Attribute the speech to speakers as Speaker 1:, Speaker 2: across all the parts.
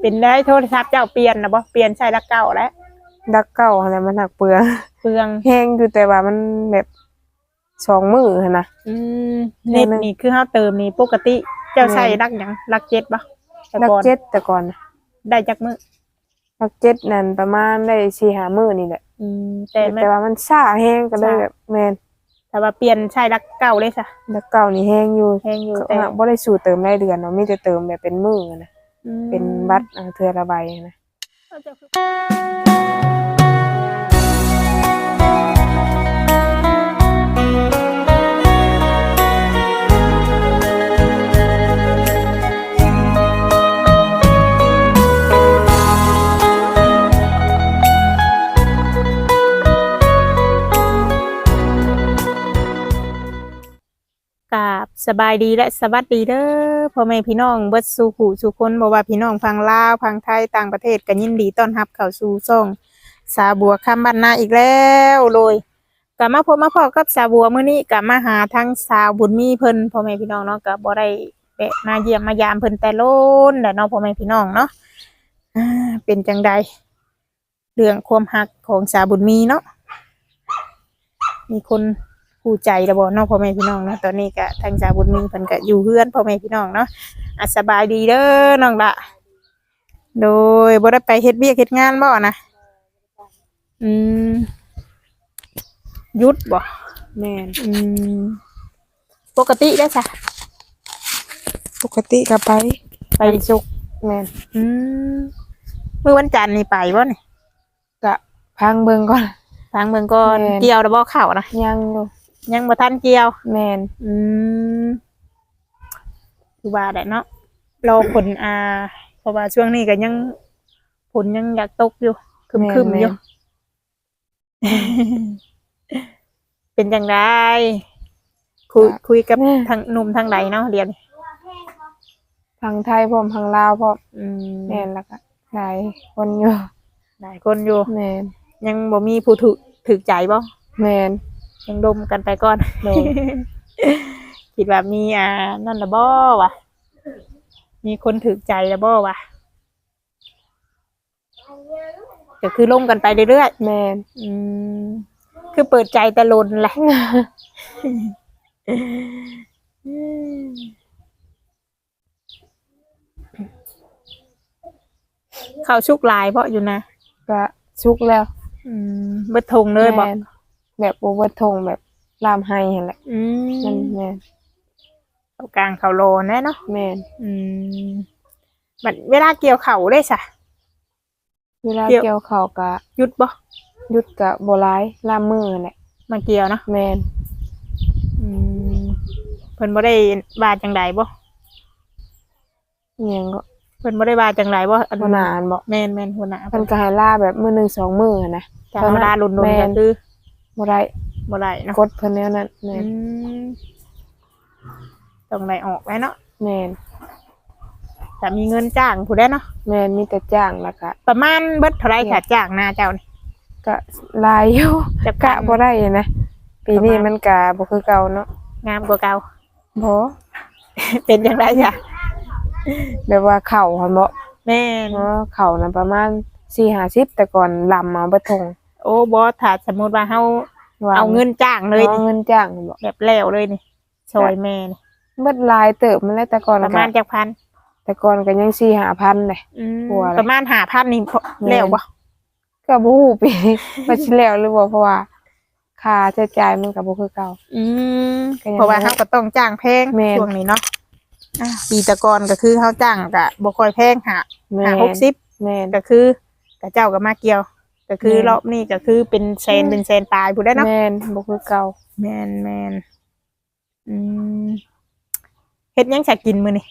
Speaker 1: เป็นได้โทรศัพท์เจ้าเปลี่ยนนะบ่เปลี่ยนใช้ละเก่าแล้ว
Speaker 2: ดักเก่าอะไรมันหักเปลือง
Speaker 1: เปลือง
Speaker 2: แห้งอยู่แต่ว่ามันแบบสองมือหั่นนะ
Speaker 1: อืมเน็ตนี่คือเฮาเติมนี่ปกติเจ้าใช้รักหยังรักเจ็ดบ่แต่
Speaker 2: ดัก
Speaker 1: ก่อน
Speaker 2: เจ็ดแต่ก่อนน่ะ
Speaker 1: ได้จักมื้อ
Speaker 2: ดักเจ็ดนั่นประมาณได้สี่หามือนี่แหละ
Speaker 1: อืมแต่มัน
Speaker 2: แต่ว่ามันซ่าแห้งก็เลย
Speaker 1: ซ่า
Speaker 2: แบบแมน
Speaker 1: ถ้าว่าเปลี่ยนใช้รักเก่าเลยซะ
Speaker 2: ดักเก่านี่แห้งอยู่
Speaker 1: แพงอยู่
Speaker 2: ก็
Speaker 1: แต่
Speaker 2: บ่ได้สู่เติมได้เดือนเนาะมีแต่เติมแบบเป็นมือนะ
Speaker 1: อืม
Speaker 2: เป็นบัตรอ่าเทือระบายนะ
Speaker 1: กราบสบายดีและสวัสดีเด้อ พ่อแม่พี่น้องเบิดสู่หูสู่คนบ่ว่าพี่น้องพังลาวพังไทยต่างประเทศก็ยินดีต้อนรับเข้าสู่ช่องสาบัวคำบ้านนาอีกแล้วเลยกลับมาพบมาพอกับสาบัวมื้อนี้กลับมาหาทั้งสาวบุญมีเพิ่นพ่อแม่พี่น้องเนาะก็บ่ได้แวะมาเยี่ยมมายามเพิ่นแต่โลนแหละเนาะพ่อแม่พี่น้องเนาะเป็นจังใดเรื่องความหักของสาวบุญมีเนาะมีคน ผู้ใจระบเนาะพ่อแม่พี่น้องเนาะตอนนี้ก็ทางสาวบุญมีเพิ่นก็อยู่เฮือนพ่อแม่พี่น้องเนาะอะสบายดีเด้อน้องละโดยบ่ได้ไปเฮ็ดเวียกเฮ็ดงานบ่นะอืมหยุดบ่
Speaker 2: แม่น
Speaker 1: อืมปกติได้อจ้ะ
Speaker 2: ปกติก็ไป
Speaker 1: ไปสุก
Speaker 2: แม่น
Speaker 1: อืมมื้อวันจันทร์นี่ไปบ่นี่
Speaker 2: ก็พังเบิ่งก่อน
Speaker 1: ทางเมืองก่อน
Speaker 2: แม่น
Speaker 1: เกี่ยวแล้วบ่เข้านะ
Speaker 2: ยังอยู่
Speaker 1: ยังบ่ทันเกี่ยว
Speaker 2: แม่น
Speaker 1: อืมคือว่าได้เนาะรอผลอ่าเพราะว่าช่วงนี้ก็ยังผลยังอยากตกอยู่คึมคึมๆอยู่ เป็นจังไดคุยคุยกับทางหนุ่มทางไหนเนาะเรียน
Speaker 2: ทางไทยพร้อมทางลาวพร้อม
Speaker 1: อืม
Speaker 2: แม่นแล้วก็หลายคนอยู่
Speaker 1: หลายคนอยู่
Speaker 2: แม่น
Speaker 1: ยังบ่มีผู้ถูกถึกใจบ่
Speaker 2: แม่น
Speaker 1: ยังดมกันไปก่อน
Speaker 2: โดน
Speaker 1: คิดว่ามีอ่านั่นละบ่วะมีคนถึกใจละบ่วะก็คือล่มกันไปเรื่อย
Speaker 2: แม่น
Speaker 1: ๆอืมคือเปิดใจแต่ลนแหละเขาชุกลายเพราะอยู่นะ
Speaker 2: ก็ชุกแล้ว
Speaker 1: อืมเบิดทงเลยบอก
Speaker 2: แม่น แบบโอเวอร์ทงแบบลามไฮหั่นแหละ
Speaker 1: อื
Speaker 2: นั่น
Speaker 1: ม
Speaker 2: แม่น
Speaker 1: เขากลางเขาโลแน่เนาะ
Speaker 2: แม่น
Speaker 1: อืมบัดเวลาเกี่ยวเข่าได้สะ
Speaker 2: เวลา
Speaker 1: เกี่ยว
Speaker 2: เกี่ยวข้าวก็
Speaker 1: หยุดบ่
Speaker 2: หยุดก็บ่หลายลามมือนั่นแหละ
Speaker 1: มาเกี่ยวเนาะ
Speaker 2: แม่น
Speaker 1: อืมเพิ่นบ่ได้บาจังใดบ่
Speaker 2: อิหยังก็
Speaker 1: เพิ่นบ่ได้บาจังใดบ่อัน
Speaker 2: บ่นานบ่
Speaker 1: แม่นแม่นหัวหน้า
Speaker 2: เพิ่นก็ให้ลาแบบมื้อหนึงสองมื้อนะ
Speaker 1: ถ้าเวลาลุน
Speaker 2: แม่
Speaker 1: ๆก็
Speaker 2: น
Speaker 1: คือ
Speaker 2: บ่ได้
Speaker 1: บ่ได้เนาะ
Speaker 2: กดเพิ่นแนวนั้นแม่
Speaker 1: อื
Speaker 2: น
Speaker 1: มต้องได้ออกไว้เนาะ
Speaker 2: แม่น
Speaker 1: แต่มีเงินจ้างผู้ใดเนาะ
Speaker 2: แม่นมีแต่จ้างแล้วก็
Speaker 1: ประมาณเบิดเท่าไหร่ค่ะจ้างหน้าเจ้านี่
Speaker 2: ก็หลายอยู่
Speaker 1: จะ
Speaker 2: กะบ่ได้นะ ปีนี้มันก็บ่คือเก่าเนาะ
Speaker 1: งามกว่าเก่า
Speaker 2: บ่
Speaker 1: เป็นจังไดจ้ะ
Speaker 2: แบบว่าเข้าหั่นบ่
Speaker 1: แม่น
Speaker 2: เนาะเข้าน่ะประมาณ4-50แต่ก่อนลำมาเบ่ทง
Speaker 1: โอ้บ่ถ้าสมมุติว่าเฮา
Speaker 2: ว่า
Speaker 1: เอาเงินจ้างเลย
Speaker 2: เอา
Speaker 1: นี่
Speaker 2: เงินจ้างหั่นบ่
Speaker 1: แบบแล้วเลยนี่ซอยแม่นี่
Speaker 2: เบิดหลายเติบมันแล้วแต่ก่อน
Speaker 1: ประ
Speaker 2: ก็
Speaker 1: มาณจักพัน
Speaker 2: แต่ก่อนก็ยัง4-5,000เลย
Speaker 1: อืม
Speaker 2: กลัวอะไร
Speaker 1: ประมาณหาพันนี่พอ
Speaker 2: แม่น
Speaker 1: แล้วบ่
Speaker 2: ก็บ่ฮู้ปีนี้ว่าสิแล้วหรือบ่เพราะว่าค่าใช้จ่ายมันก็บ่คือเก่า
Speaker 1: อืม
Speaker 2: ก็ยัง
Speaker 1: เพราะว่าเขาก็ต้องจ้างแพง
Speaker 2: แม่น
Speaker 1: ช่วงนี้เนาะอะปีแตะกอนก็คือเขาจ้างก็บ่ค่อยแพงหา
Speaker 2: แม่
Speaker 1: หานหกสิบ
Speaker 2: แม่น
Speaker 1: ก็คือกับเจ้าก็มาเกี่ยว ก็คือ
Speaker 2: แม่น
Speaker 1: รอบนี้ก็คือเป็นแสนเป็นแสนปลายผู้ได้เนาะ
Speaker 2: แม่นบ่คือเก่า
Speaker 1: แมนแมนอืมเฮ็ดหยังจะกินมื้อนี่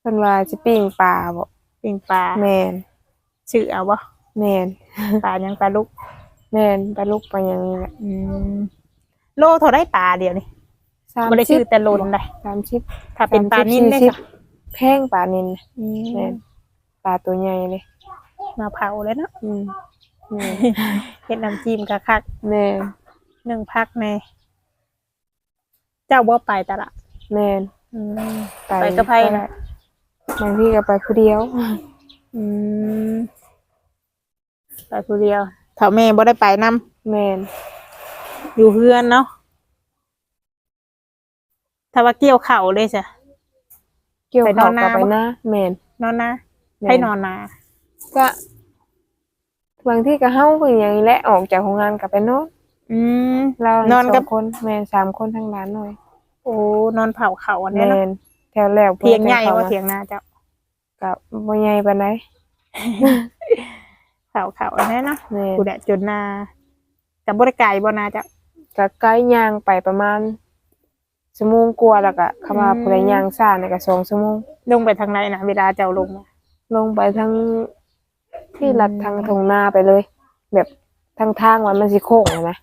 Speaker 2: เพิ่นว่าสิปิ้งปลาบ่
Speaker 1: ปิ้งปลา
Speaker 2: แม่น
Speaker 1: ชื่อเอาบ่
Speaker 2: แม่น
Speaker 1: ปลาหยังปลาลูก
Speaker 2: แม่นปลาลูกปลาหยังนี่แหละ
Speaker 1: อืมโลเท่าได้ปลาเดียวนี่
Speaker 2: 30
Speaker 1: บ่ได้ชื่อแต่โลนได้
Speaker 2: 30
Speaker 1: ถ้าเป็นปลานิ่นได้
Speaker 2: 30
Speaker 1: จ้ะ
Speaker 2: แพงปลานิน
Speaker 1: อื
Speaker 2: แม่
Speaker 1: ม
Speaker 2: นปลาตัวใหญ่เลย
Speaker 1: มาเผาเลยเนาะ
Speaker 2: อืม แม่น
Speaker 1: เฮ็ดน้ำจิ้มกะคัก
Speaker 2: แม่น
Speaker 1: หนึ่งพักในเจ้าบ่ไปตลาด
Speaker 2: แม่น
Speaker 1: อืม
Speaker 2: ไป
Speaker 1: ไปกับไผนะ
Speaker 2: บางทีก็ไปผู้เดียว
Speaker 1: อืมไปผู้เดียวเถ้าแม่บ่ได้ไปนํ
Speaker 2: แม่น
Speaker 1: อยู่เฮือนเนาะถ้าว่าเกี่ยวเข่าวเลยจ้ะ
Speaker 2: เกี่ยว
Speaker 1: ไปน
Speaker 2: ข้า
Speaker 1: อ
Speaker 2: วน
Speaker 1: นา
Speaker 2: กับไป
Speaker 1: บ่
Speaker 2: นะแม่น
Speaker 1: นอนนะ
Speaker 2: แม่
Speaker 1: ให้นอนนา
Speaker 2: ก็ บางที่ก็เฮาคืออย่างนี้แหละออกจากโรงงานกลับไปนอน
Speaker 1: อืม
Speaker 2: เรา
Speaker 1: นอนกับ
Speaker 2: สงคนแม่นสามคนทั้งร้านหน่อย
Speaker 1: โอ้นอนเผาเขาอันนี้
Speaker 2: แม่
Speaker 1: เนาะ
Speaker 2: นแถวแรก
Speaker 1: เถียงใหญ่
Speaker 2: พิ่น
Speaker 1: ว่า
Speaker 2: ข้ม
Speaker 1: เถียงนาเจ้า
Speaker 2: กับบ่ใหญ่ปานใด
Speaker 1: เผาเขาอันนี้เนาะ
Speaker 2: แม่น
Speaker 1: กูแดะจนนากับบริไก่บ่นาเจ้า
Speaker 2: ก็ใกล้ย่างไปประมาณชั่วโมงกว่าแล้วก็คำว่า
Speaker 1: อืม
Speaker 2: ผู้ใดย่างซ่าเนี่ยก็สองชั่วโมง
Speaker 1: ลงไปทางไหนนะเวลาเจ้าลงน่ะ
Speaker 2: ลงไปทั้ง ที่
Speaker 1: อืม
Speaker 2: ลัดทางทงนาไปเลย แบบทางทางว่ามันสิโค้งอะนะ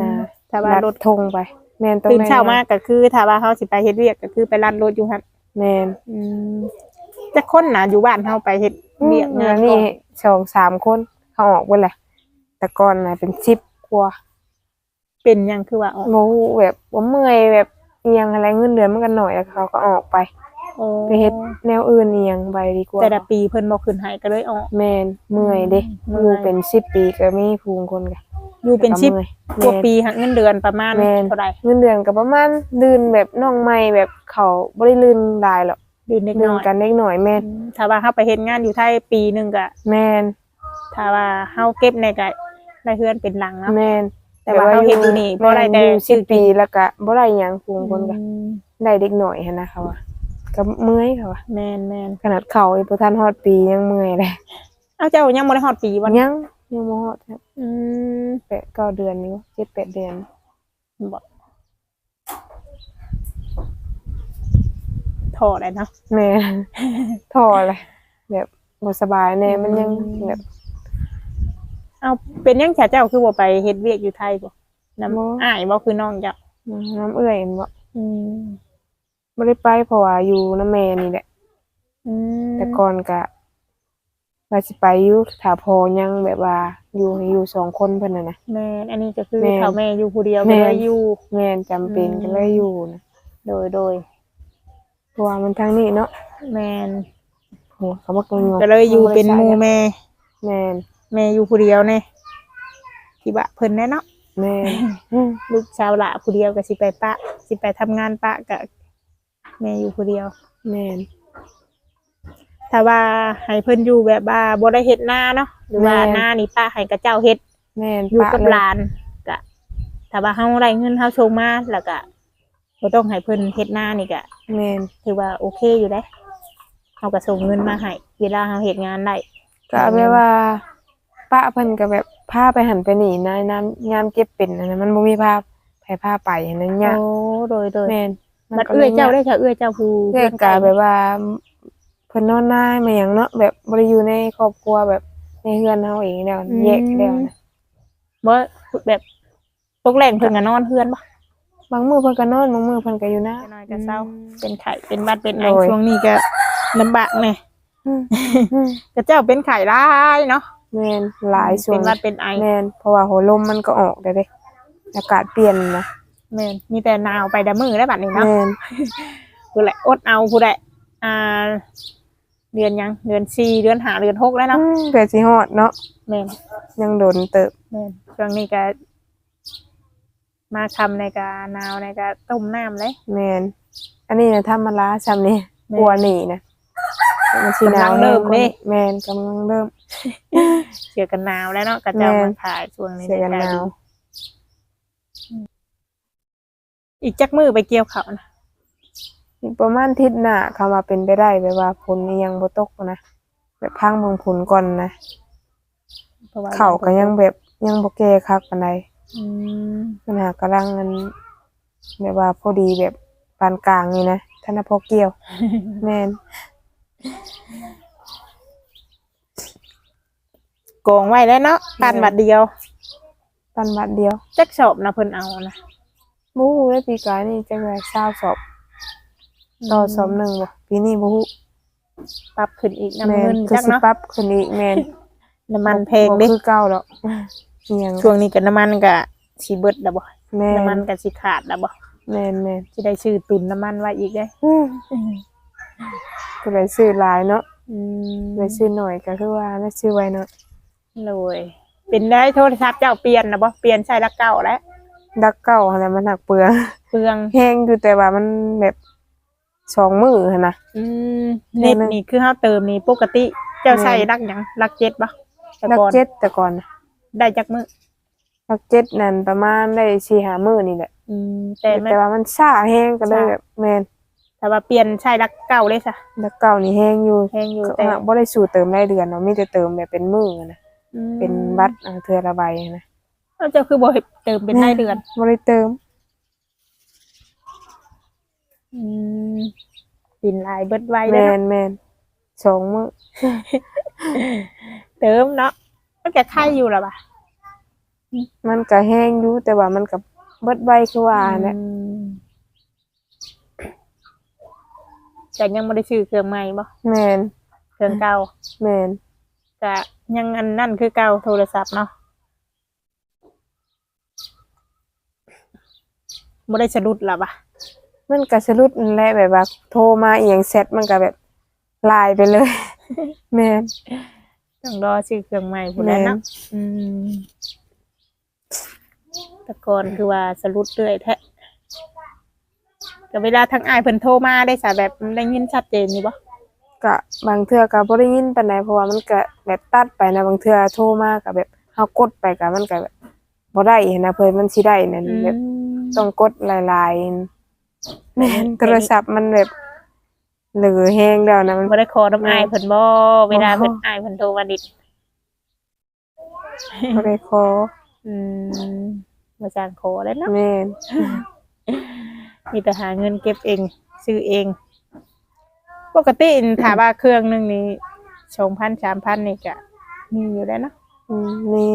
Speaker 2: นะ
Speaker 1: ถ้าว่า
Speaker 2: ลัด
Speaker 1: รถ
Speaker 2: ทงไป แม่นตรง
Speaker 1: ตื่นเช้ามากก็คือถ้าว่าเขาสิไปเฮ็ดเวียกก็คือไปลัดรถอยู่หั่น
Speaker 2: แม่น
Speaker 1: อืมจะคนน่ะอยู่บ้านเฮาไปเฮ็ดเวียกงาน
Speaker 2: นี่
Speaker 1: ก่อน
Speaker 2: สองสามคนเขาออกไปแหละแต่ก่อนน่ะเป็นสิบกว่า
Speaker 1: เป็นหยังคือว่าออก
Speaker 2: โมแบบว่าเมื่อยแบบเอียงอะไรเงินเดือนมันกันหน่อยแล้วเขาก็ออกไป
Speaker 1: โอ้
Speaker 2: ไปเฮ็ดแนวอื่นเอียงไปดีกว่า
Speaker 1: แต่ละปีเพิ่นบ่ขึ้นให้ก็เลยออก
Speaker 2: แม่นเมื่อยเด้
Speaker 1: เมื่อย
Speaker 2: อยู่เป็นสิบปีก็มีภูมิคนกัน
Speaker 1: อยู่เป็นชิป
Speaker 2: มื่อย
Speaker 1: กว่า
Speaker 2: แม่น
Speaker 1: ปีหักเงินเดือนประมาณ
Speaker 2: แม่น
Speaker 1: เท่าใด
Speaker 2: เงินเดือนก็ประมาณลื่นแบบน้องใหม่แบบเขาบ่ได้ลื่นได้หรอก
Speaker 1: เดือนเล็ก
Speaker 2: ลื่
Speaker 1: น้
Speaker 2: น
Speaker 1: อย
Speaker 2: กันเล็กหน่อยแม่น
Speaker 1: อืมถ้าว่าเฮาไปเฮ็ดงานอยู่ไทยปีหนึงก็
Speaker 2: แม่น
Speaker 1: ถ้าว่าเฮาเก็บในก็ได้เฮือนเป็นหลังเนาะ
Speaker 2: แม่น
Speaker 1: แต่ว่าเขาเฮ็ดอยู่นี่บ่ได้แต่
Speaker 2: ม่นอยู่
Speaker 1: ชื่
Speaker 2: สิ
Speaker 1: อ
Speaker 2: บปีแล้วก็บ่ได้หยังภูมิคนก็
Speaker 1: อืม
Speaker 2: ได้เด็กหน่อยหันนะเขาว่า ก็เมื่อยเขาว่า
Speaker 1: แม่นแม่น
Speaker 2: ขนาดเขาอีบ่ทันฮอดปียังเมื่อยเลย
Speaker 1: เอาเจ้ายังบ่ได้ฮอดปีวัน
Speaker 2: ยังยังบ่ฮอดครับ
Speaker 1: อืม
Speaker 2: แปดเก้าเดือนนี้เจ็ดแปดเดือน
Speaker 1: บ่ถอดได้เนาะ
Speaker 2: แม่ทอเลยแบบบ่สบายแน่มันยัง
Speaker 1: อืม
Speaker 2: แบบ
Speaker 1: เอาเป็นยังแค่เจ้าคือบ่ไปเฮ็ดเวียกอยู่ไทยบ่น้
Speaker 2: บ่ำ
Speaker 1: อ้ายบ่คือน้องเจ้า
Speaker 2: น้ำเอื่อยเห็นบ่
Speaker 1: อืม
Speaker 2: บ่ได้ไปเพราะว่าอยู่น้ำแม่นี่แหละ
Speaker 1: อืม
Speaker 2: แต่ก่อนก็ว่าสิไปอยู่ถ้าพอยังแบบว่าอยู่ให้อยู่สองคนเพิ่นน่ะนะ
Speaker 1: แม่นอันนี้ก็คือ
Speaker 2: แม่น
Speaker 1: เขาแม่อยู่ผู้เดียว
Speaker 2: แม่
Speaker 1: ก็
Speaker 2: น
Speaker 1: เลยอยู่
Speaker 2: แม่นจำเป็น
Speaker 1: อืม
Speaker 2: ก็เลยอยู่นะ
Speaker 1: โดยโดย
Speaker 2: เพราะว่ามันทางนี้เนาะ
Speaker 1: แม่น
Speaker 2: โหเขาบอกงง
Speaker 1: ก็เลยอยู่เป็นหมู่แม่
Speaker 2: แม่น
Speaker 1: แม่อยู่ผู้เดียวแน่ที่บะเพิ่นแน่เนาะ
Speaker 2: แม่น
Speaker 1: ลูกชาวละผู้เดียวก็สิไปปะ สิไปทำงานปะก็ แม่อยู่ผู้เดียว
Speaker 2: แม่น
Speaker 1: ถ้าว่าให้เพิ่นอยู่แบบว่าบ่ได้เฮ็ดนาเนาะหรือว่า
Speaker 2: แม่น
Speaker 1: หน้านี่ป้าให้กับเจ้าเฮ็ด
Speaker 2: แม่น
Speaker 1: อยู่กับ
Speaker 2: ปะเลย
Speaker 1: หลานก็ถ้าว่าเฮาได้เงินเฮาส่งมาแล้วก็บ่ต้องให้เพิ่นเฮ็ดนานี่ก็
Speaker 2: แม่น
Speaker 1: ถือว่าโอเคอยู่เด้เฮาก็ส่งเงินมาให้เวลาเฮาเฮ็ดงานได้
Speaker 2: ก็เอาแบบว่าป้าเพิ่นก็แบบพาไปหันไปนี่นะน้ำยามเจ็บเป็นอันนั้นมันบ่มีภาพไผพาไปอันนั้นยาก
Speaker 1: โอ้โดยโดย
Speaker 2: แม่น
Speaker 1: บัดเอื้อยเจ้าได้ค่ะเอื้อยเจ้าผู้
Speaker 2: เอื้อยก็แบบว่าเพิ่นนอนหน้ามาหยังเนาะแบบบ่ได้อยู่ในครอบครัวแบบในเฮือนเฮาเองแล้วแยกแล้วนะ
Speaker 1: บ่แบบตกแรงเพิ่นก็นอนเฮือนบ่
Speaker 2: บางมื้อเพิ่นก็นอนบางมื้อเพิ่นก็อยู่นะ
Speaker 1: น้อยก็เศร้าเป็นไข้เป็นหวัดเป็นไอ
Speaker 2: โดย
Speaker 1: ช่วงนี้ก็ลำบากแน่
Speaker 2: อืมอืม
Speaker 1: ก็เจ้าเป็นไข้ร้ายเนาะ
Speaker 2: แม่นหลายส่ว
Speaker 1: เป็นนหวัดเป็นไอ
Speaker 2: แม่นเพราะว่าหัวลมมันก็ออกได้เด้อากาศเปลี่ยนนะ
Speaker 1: แม่นมีแต่หนาวไปแต่มือได้บัดนี้เนาะ
Speaker 2: แม่น
Speaker 1: ผู้ใดอดเอาผู้ใดอ่าเดือนยังเดือนสี่เดือนห้าเดือนหกแล้วเนาะ
Speaker 2: อืมเกิดสิฮอดเนาะ
Speaker 1: แม่น
Speaker 2: ยังโดนเติบ
Speaker 1: แม่นช่วงนี้ก็มาทำในการหนาวในการต้มน้ำเลย
Speaker 2: แม่นอันนี้นะทำมาล้าซ้ำนี่
Speaker 1: แม่น
Speaker 2: กลัวหนีนะมันสิหนาว
Speaker 1: กำลังเริ่ม
Speaker 2: แน่
Speaker 1: เด้
Speaker 2: แม่นกำลังเริ่ม
Speaker 1: เสือกันหนาวแล้วเนาะก็จะ
Speaker 2: แม่น
Speaker 1: มาขายช่วงนี้
Speaker 2: เสียกันหนาว
Speaker 1: อีกจักมือไปเกี่ยวเขาวนะ
Speaker 2: อีกประมาณอาทิศหน้าเขามาเป็นไปได้แบบว่าฝนนี่ยังบ่ตกนะแบบพังเบิ่งฝนก่อนนะ
Speaker 1: พระว่
Speaker 2: เขาก็ยังแบบยังบ่แก่คักปานใด
Speaker 1: อืม
Speaker 2: มันหากำลังมันแบบว่าพอดีแบบปานกลางนี่นะท่านน่ะพอเกี่ยว แม่น
Speaker 1: โกงไว้แล้วเนาะปันบัดเดียว
Speaker 2: ปันบาทเดียว
Speaker 1: จักสอบนะเพิ่นเอานะ
Speaker 2: บ่ฮู้เลยปีกายนี่จังได๋20สอบต่อสอบหนึ่งบ่ปีนี้บ่ฮู้
Speaker 1: ปรับขึ้นอีกน้ำ
Speaker 2: แม่
Speaker 1: เงิ
Speaker 2: น
Speaker 1: น
Speaker 2: คือ
Speaker 1: จัก
Speaker 2: สิ
Speaker 1: เนาะ
Speaker 2: ปรับขึ้นอีกแม่น
Speaker 1: น้ำมันแพง
Speaker 2: บ่
Speaker 1: เด้
Speaker 2: คือเก่าดอกอิหยัง
Speaker 1: ช่วงนี้ก็น้ำมันก็สิเบิดแล้วบ่
Speaker 2: แม่น
Speaker 1: น้ำมันก็สิขาดแล้วบ่
Speaker 2: แม่นแม่น
Speaker 1: สิได้ซื้อตุนน้ำมันไว้อีกเด้
Speaker 2: อืมก็เลยซื้อหลายเนาะ
Speaker 1: อืม
Speaker 2: ไว้ซื้อหน่อยก็คือว่าได้ซื้อไว้เนาะ
Speaker 1: เลยเป็นได้โทรศัพท์เจ้าเปลี่ยนนะบ่เปลี่ยนใช้ละเก่าแล้ว
Speaker 2: ดักเก่าอะไรมันหนักเปลือง
Speaker 1: เปลือง
Speaker 2: แห้งอยู่แต่ว่ามันแบบสองมือหั้นนะ
Speaker 1: อืม
Speaker 2: แน่
Speaker 1: เน็ต
Speaker 2: นอน
Speaker 1: นี่คือเฮาเติมนี่ปกติ เจ้า
Speaker 2: แม่น
Speaker 1: ใช้รักหยังรักเจ็ดบ่แต่
Speaker 2: ดัก
Speaker 1: ก่อน
Speaker 2: เจ็ดแต่ก่อน
Speaker 1: ได้จักมื้อ
Speaker 2: ดักเจ็ดนั่นประมาณได้สี่หามือนี่แหละ
Speaker 1: อืมแต่แม่
Speaker 2: แต่ว่ามันซ่าแห้งก็เลย
Speaker 1: ซ่า
Speaker 2: แบบแมน
Speaker 1: แต่ว่าเปลี่ยนใช้รักเก่าเลยซะ
Speaker 2: ดักเก่านี่แห้งอยู่
Speaker 1: แพงอยู่
Speaker 2: ก็
Speaker 1: แต่
Speaker 2: บ่ได้สู่เติมรายเดือนเนาะมีแต่เติมแบบเป็นมือนะ
Speaker 1: อืม
Speaker 2: เป็นบัตรอ่าเทือละใบนะ
Speaker 1: เอาเจ้าคือบ่ให้เติมเป็นรายเดือน
Speaker 2: บ่ได้เติม
Speaker 1: อืมสินลายเบิดไว้
Speaker 2: แม
Speaker 1: แล้ว
Speaker 2: นแมนสองมือ
Speaker 1: เติมเนาะมันก็ไข่อยู่ล่ะบ่ะ
Speaker 2: มันก็แห้งอยู่แต่ว่ามันก็เบิดใบคือว่าแหละ
Speaker 1: อืมแต่ยังบ่ได้ซื้อเครื่องใหม่บ่
Speaker 2: แมน
Speaker 1: เครื่องเก่า
Speaker 2: แมน
Speaker 1: ก็ยังอันนั่นคือเก่าโทรศัพท์เนาะ บ่ได้สะดุดล่ะบ่ะ
Speaker 2: มันก็สะดุดนั่นแหละแบบว่า โทรมาอีหยังเสร็จมันก็แบบลายไปเลย แมน
Speaker 1: ต้องรอซื้อเครื่องใหม่พุ่นแหล้วเนาะอืมแต่ก่อนคือว่าสะดุดเรื่อยแท้ก็เวลาทางอ้ายเพิ่นโทรมาได้สะแบบได้ยินชัดเจนอยู่บ่
Speaker 2: ก็บางเทื่อก็บ่ได้ยินปานใดเพราะว่ามันก็แบบตัดไปนะบางเทื่อโทรมาก็แบบเฮากดไปก็มันก็แบบบ่ได้หั้นนะเพิ่นมันสิได้นั่นแบบ ต้องกดหลายๆแม่นโทรศัพท์มันแบบเหลือแฮงแล้วนะมัน
Speaker 1: บ่ได้ขอน้ำอ้ายเพิ่นบ่เวลา
Speaker 2: บ่
Speaker 1: เพิ่นอ้ายเพิ่นโทรมาดิด
Speaker 2: บ่ได้ขอ
Speaker 1: อืมบ่จ้างขอแล้วเนาะ
Speaker 2: แม่น
Speaker 1: มีแต่หาเงินเก็บเอง ซื้อเอง ปกติถามว่าเครื่องหนึงนี่2,000 3,000นี่ก็มีอยู่แล้วเนาะ
Speaker 2: อืมนี่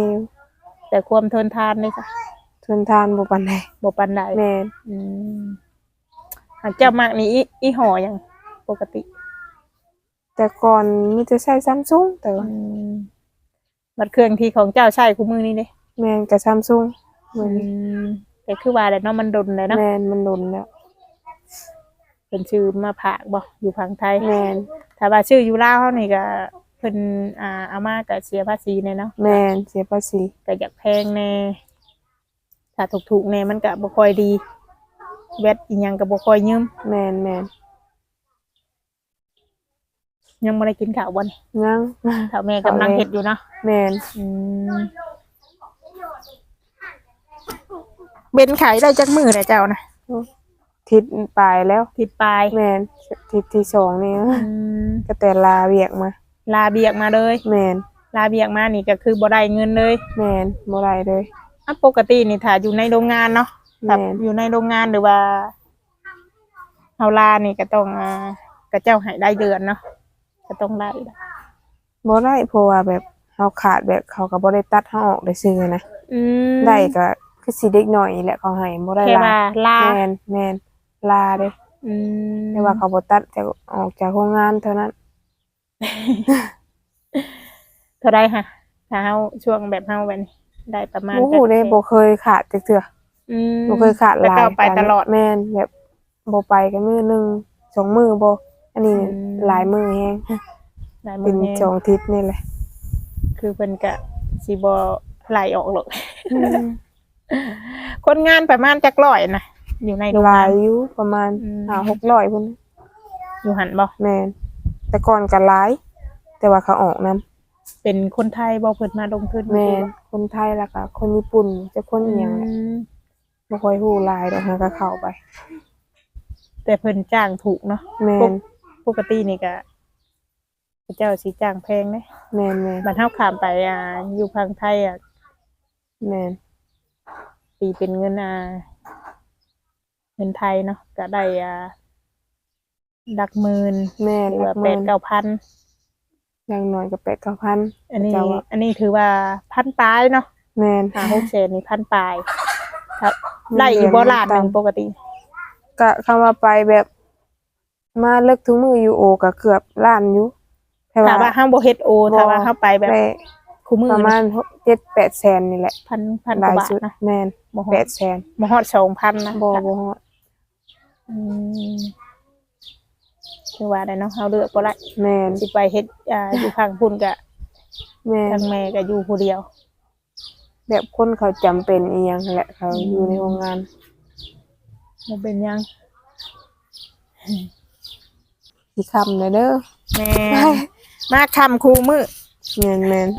Speaker 1: แต่ความทนทานนี่จ้ะ
Speaker 2: ทนทานบ่ปานใด
Speaker 1: บ่ปานใด
Speaker 2: แม่น
Speaker 1: อืมหากเจ้ามากนี่อีอีห่อหยังปกติ
Speaker 2: แต่ก่อนมีแต่ใช้ Samsung แต่
Speaker 1: อื
Speaker 2: ว่าม
Speaker 1: บัดเครื่องที่ของเจ้าใช้คู่มือนี่เด้
Speaker 2: แม่นก็ Samsung
Speaker 1: อื
Speaker 2: มื้อนี้
Speaker 1: มแต่คือว่าแหละเนาะมันดนเลยเนาะ
Speaker 2: แม่นมันดนแล้ว
Speaker 1: เป็นชื่อมาผากบ่อยู่พังไทย
Speaker 2: แม่น
Speaker 1: ถ้าว่าชื่ออยู่ลาวเฮานี่ก็เพิ่นอ่าเอามาก็เสียภาษีแน่เนาะ
Speaker 2: แม่นเสียภาษี
Speaker 1: ก็อยากแพงแน่ ถ้าถูกๆแน่มันก็บ่ค่อยดีแวดอีหยังก็บ่ค่อยยืม
Speaker 2: แม่นแม่น
Speaker 1: ยังบ่ได้กินข้าวบ่นี่
Speaker 2: ยัง
Speaker 1: ถ้าแม่กำลังเฮ็ดอยู่เนาะ
Speaker 2: แม่น
Speaker 1: อืมเบนขายได้จักมือเลยเจ้านะ
Speaker 2: ทิศปลายแล้ว
Speaker 1: ทิดปลาย
Speaker 2: แม่นทิศที่สองนี่
Speaker 1: อืม
Speaker 2: ก็แต่ลาเวียกมา
Speaker 1: ลาเบียกมาเลย
Speaker 2: แม่น
Speaker 1: ลาเบียกมานี่ก็คือบ่ได้เงินเลย
Speaker 2: แม่นบ่ได้เลย
Speaker 1: อะปกตินี่ถ้าอยู่ในโรงงานเนาะ
Speaker 2: แม่น
Speaker 1: แบบอยู่ในโรงงานหรือว่าเฮาลานี่ก็ต้องอ่าก็เจ้าให้ได้เดือนเนาะก็ต้องได้
Speaker 2: บ่ได้เพราะว่าแบบเฮาขาดแบบเขาก็บ่ได้ตัดเฮาออกได้ซื้อนะ
Speaker 1: อืม
Speaker 2: ได้ก็คือสิเด็กน้อยนี่แหละเขาให้บ่ได้
Speaker 1: แค่
Speaker 2: ลา
Speaker 1: ว่าลา
Speaker 2: แม่นแม่นลาเด้
Speaker 1: อืม
Speaker 2: แต่ว่าเขาบ่ตัดแต่ออกจากโรงงานเท่านั้น
Speaker 1: เท่าไรค่ะถ้าเฮาช่วงแบบเฮาแบบนี้ ได้ประมาณ
Speaker 2: บ่ฮู้เด้
Speaker 1: จัก
Speaker 2: บ่เคยขาดจักเทื่อ
Speaker 1: อืม
Speaker 2: บ่เคยขาดห
Speaker 1: แล้ว
Speaker 2: ลาย
Speaker 1: ก็เอาไปตลอด
Speaker 2: แม่นแบบบ่ไปก็มื้อหนึงสองมื้อบ่อันนี้
Speaker 1: อืม
Speaker 2: หลายมื้อแฮง
Speaker 1: ได้หม
Speaker 2: เป็
Speaker 1: ด
Speaker 2: น
Speaker 1: แน่
Speaker 2: สองทิศนี่แหละ
Speaker 1: คือเพิ่นก็สิบ่ไหลออกหรอกคนงานประมาณจักร้อยนะอยู่ในโรง
Speaker 2: ห
Speaker 1: งา
Speaker 2: ลานยอยู่ประมาณ
Speaker 1: อืม
Speaker 2: ห้าหกร้อยพุ่น
Speaker 1: อยู่หันบ่
Speaker 2: แม่นแต่ก่อนก็หลาย แต่ว่าเขาออกนํ
Speaker 1: เป็นคนไทยบ่เพิ่นมาลงทุน
Speaker 2: แม่นคนไทยแล้วก็คนญี่ปุ่นจะคน
Speaker 1: อื
Speaker 2: อีหยังแหละ
Speaker 1: ม
Speaker 2: บ่ค่อยฮู้หลายดอกหาก็เข้าไป
Speaker 1: แต่เพิ่นจ้างถูกเนาะ
Speaker 2: แม่น
Speaker 1: ปกตินี่ก็พระเจ้าสิจ้างแพงเด้
Speaker 2: แม่นแม่น
Speaker 1: บัดเฮาข้ามไปอ่าอยู่พังไทยอะ
Speaker 2: แม่น
Speaker 1: ตีเป็นเงินอ่าเงินไทยเนาะก็ได้อ่าหลักหมื่น
Speaker 2: แม่น
Speaker 1: หรือ
Speaker 2: หลั
Speaker 1: ว่าก
Speaker 2: ห
Speaker 1: แป
Speaker 2: มื่
Speaker 1: ด
Speaker 2: น
Speaker 1: เก้าพัน
Speaker 2: อย่างน้อยก็8 9,000
Speaker 1: อันนี้
Speaker 2: เจ้าอะ
Speaker 1: อันนี้ถือว่าพันปลายเนาะ
Speaker 2: แม่น
Speaker 1: หาหกเศษนี่พันปลายครับได้อีกบ่ล้านหนึ่งปกติ
Speaker 2: ก็คำว่าไปแบบมาเลิกทุกมืออยู่โอก็เกือบล้านอยู่แต่
Speaker 1: ถ้าว่า
Speaker 2: ว่า
Speaker 1: ห้างบ่เฮ็ดโอ
Speaker 2: บ่
Speaker 1: ถ้าว่าห้าไปแบบ
Speaker 2: ได้
Speaker 1: คู่มือ
Speaker 2: ประมาณ7 8แสนนี่แหละ
Speaker 1: พันพัน
Speaker 2: ห
Speaker 1: ก
Speaker 2: ลา
Speaker 1: ว่ายบาท
Speaker 2: สุด
Speaker 1: นะ
Speaker 2: แม่น
Speaker 1: บ่ฮอด
Speaker 2: 8แสน
Speaker 1: บ่ฮอดสองพันนะ
Speaker 2: บ่บ่ฮอด
Speaker 1: อืม คือว่าได้เนาะเฮาเลือกบ่ได้
Speaker 2: แม่น
Speaker 1: สิไปเฮ็ดอ่าอยู่ข้างพุ่นก็
Speaker 2: แม่น
Speaker 1: ทางแม่ก็อยู่ผู้เดียว
Speaker 2: แบบคนเขาจำเป็นอีหยังแหละเขาอยู่ในโรงงาน
Speaker 1: บ่เป็นหยัง
Speaker 2: สิคำเลยเด้อ
Speaker 1: แม่มาคำคู่มือ
Speaker 2: แม่นแม่น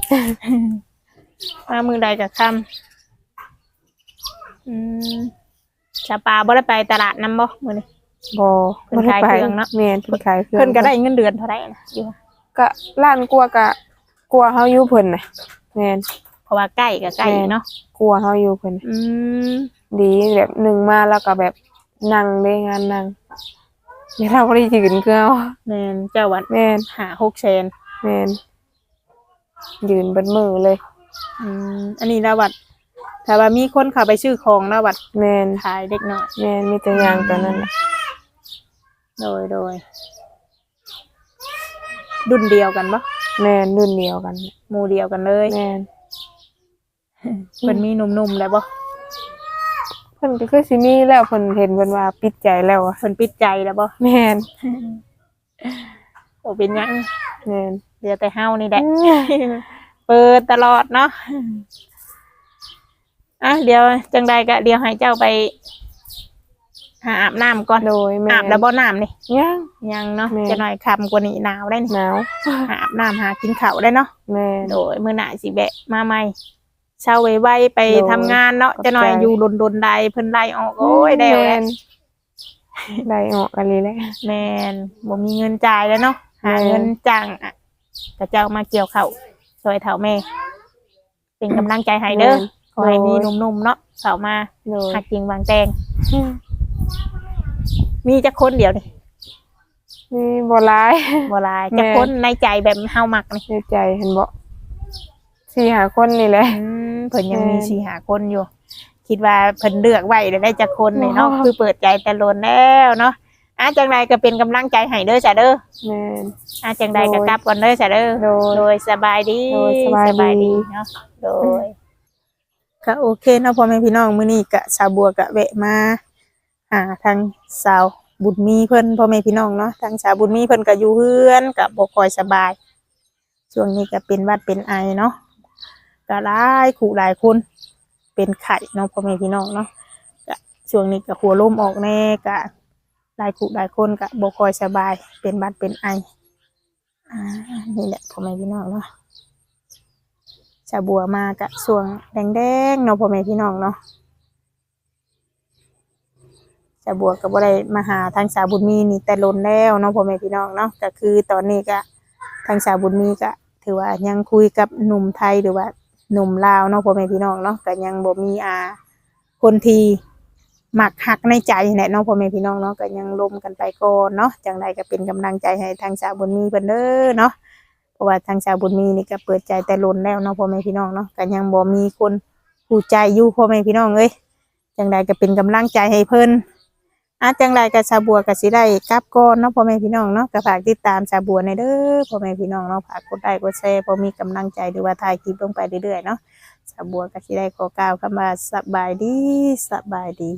Speaker 1: มามือใดกับคำอืมชาปลาบ่ได้ไปตลาดนํบ่มื้อนี้
Speaker 2: บ่
Speaker 1: เพิ่นขายเครื่องเนาะ
Speaker 2: แม่นเพิ่นขายเครื่อง
Speaker 1: เพิ่นก็ได้เงินเดือนเท่าไหร่นะอยู่
Speaker 2: ก็ล้านกว่ากะกลัวเฮาอยู่เพิ่นน่ะแม่น
Speaker 1: เพราะว่าใกล้ก็ใกล้เนาะ
Speaker 2: กลัวเฮาอยู่เพิ่น
Speaker 1: อืม
Speaker 2: ดีแบบหนึ่งมาแล้วก็แบบนั่งได้งานนั่งเดี๋ยวเราบ่ได้ยืนคือเอา
Speaker 1: แม่นเจ้าวัด
Speaker 2: แม่น
Speaker 1: หา6แสน
Speaker 2: แม่นยืนเบนมือเลย
Speaker 1: อืมอันนี้ละวัดถ้าว่ามีคนเข้าไปซื้อของละวัด
Speaker 2: แม่น
Speaker 1: ขายเด็กน้อย
Speaker 2: แม่นมีแต่อย่างตัวนั้นน่ะ
Speaker 1: โดยโดยรุ่นเดียวกันบ่
Speaker 2: แม่นรุ่นเดียวกัน
Speaker 1: หมู่เดียวกันเลย
Speaker 2: แม่น
Speaker 1: เพิ่นมีหนุ่มๆแล้วบ่
Speaker 2: เพิ่นก็คือสิมีแล้วเพิ่นเห็นเพิ่นว่าปิดใจแล้วอะ
Speaker 1: เพิ่นปิดใจแล้วบ่
Speaker 2: แม่น
Speaker 1: โอ้เป็นหยัง
Speaker 2: แม่น
Speaker 1: เหลือแต่เฮานี่แหละ เปิดตลอดเนาะอะเดี๋ยวจังใดก็เดี๋ยวให้เจ้าไป หาอาบน้ำก่อน
Speaker 2: โดยแม่น
Speaker 1: อาบแล้วบ่น้ำนี่
Speaker 2: ยัง
Speaker 1: ยังเนาะ
Speaker 2: แม่
Speaker 1: จะหน่อยคำกว่านี้หนาวได้นี่
Speaker 2: หนาว
Speaker 1: หาอาบน้ำหากินข้าวได้เนาะ
Speaker 2: แม่น
Speaker 1: โดยมื้อหน้าสิแบะมาใหม่เช้าไวๆไป
Speaker 2: โดย
Speaker 1: ทำงานเนาะ
Speaker 2: ขอบใจ
Speaker 1: จะหน่อยอยู่ดนๆใดเพิ่นไล่ออกโอ้ยได้วแห
Speaker 2: แม่
Speaker 1: ละ
Speaker 2: นได้ออกกันเลยแหละ
Speaker 1: แม่นบ่มีเงินจ่ายแล้วเนาะหา
Speaker 2: แม่น
Speaker 1: เงินจ้างอะกระเจ้ามาเกี่ยวข้าวช่วยเฒ่าแม่ เป็นกำลังใจให้เด้อขอให้มีหนุ่มๆเนาะเข้ามา
Speaker 2: โดย
Speaker 1: หักจริงวางแตง มีจักคนเดียวนี่
Speaker 2: นี่บ่ร้าย
Speaker 1: บ่หลาย
Speaker 2: แม่
Speaker 1: จักคนในใจแบบเฮามักนี่
Speaker 2: ในใจเห็นบ่สี่หาคนนี่แหละ
Speaker 1: อืมเพิ่นยังมี
Speaker 2: แม่
Speaker 1: สี่หาคนอยู่ คิดว่าเพิ่นเลือกไว้ได้จักคนนี่เนาะ
Speaker 2: อ๋อ
Speaker 1: คือเปิดใจแต่ล้นแล้วเนาะอาจังใดก็เป็นกำลังใจให้เด้อจ้ะเด้อ
Speaker 2: แม่น
Speaker 1: อาจังใดก็
Speaker 2: โดย
Speaker 1: กลับก่อนเด้อจ้ะเด้อ
Speaker 2: โดย
Speaker 1: โดยสบายดี
Speaker 2: โดยสบายดี
Speaker 1: เนาะโดย ก็โอเคเนาะพ่อแม่พี่น้องมื้อนี้ก็ชาวบัวก็แวะมา หาทางสาวบุญมีเพิ่นพ่อแม่พี่น้องเนาะทางสาวบุญมีเพิ่นก็อยู่เฮือนก็บ่ค่อยสบาย ช่วงนี้ก็เป็นวัดเป็นไอเนาะก็หลายขู่หลายคนเป็นไข้เนาะพ่อแม่พี่น้องเนาะก็ช่วงนี้ก็หัวลมออกแน่ก็หลายขู่หลายคนก็บ่ค่อยสบาย เป็นวัดเป็นไออ่านี่แหละพ่อแม่พี่น้องเนาะชาบัวมากะส่วงแดงๆเนาะพ่อแม่พี่น้องเนาะ ชาบัวก็บ่ได้มาหาทางสาวบุญมีนี่แต่ล้นแล้วเนาะพ่อแม่พี่น้องเนาะก็คือตอนนี้ก็ทางสาวบุญมีก็ถือว่ายังคุยกับหนุ่มไทยหรือว่าหนุ่มลาวเนาะพ่อแม่พี่น้องเนาะก็ยังบ่มีอาคนทีหมักหักในใจแหละเนาะพ่อแม่พี่น้องเนาะก็ยังลมกันไปก่อนเนาะจังใดก็เป็นกำลังใจให้ทางสาวบุญมีเพิ่นเด้อเนาะเพราะว่าทางชาวบุญมีนี่ก็เปิดใจแต่ล้นแล้วเนาะพ่อแม่พี่น้องเนาะก็ยังบ่มีคนผู้ใจอยู่พ่อแม่พี่น้องเอ้ยจังใดก็เป็นกำลังใจให้เพิ่น อาจังไรก็ชาบัวก็สิได้กลับก้อนเนาะพ่อแม่พี่น้องเนาะก็ฝากติดตามชาบัวในเด้อพ่อแม่พี่น้องเนาะฝากกดไลค์กดแชร์พอมีกำลังใจหรือว่าถ่ายคลิปลงไปเรื่อยๆเนาะชาบัวก็สิได้ขอกล่าวคำว่าสบายดีสบายดี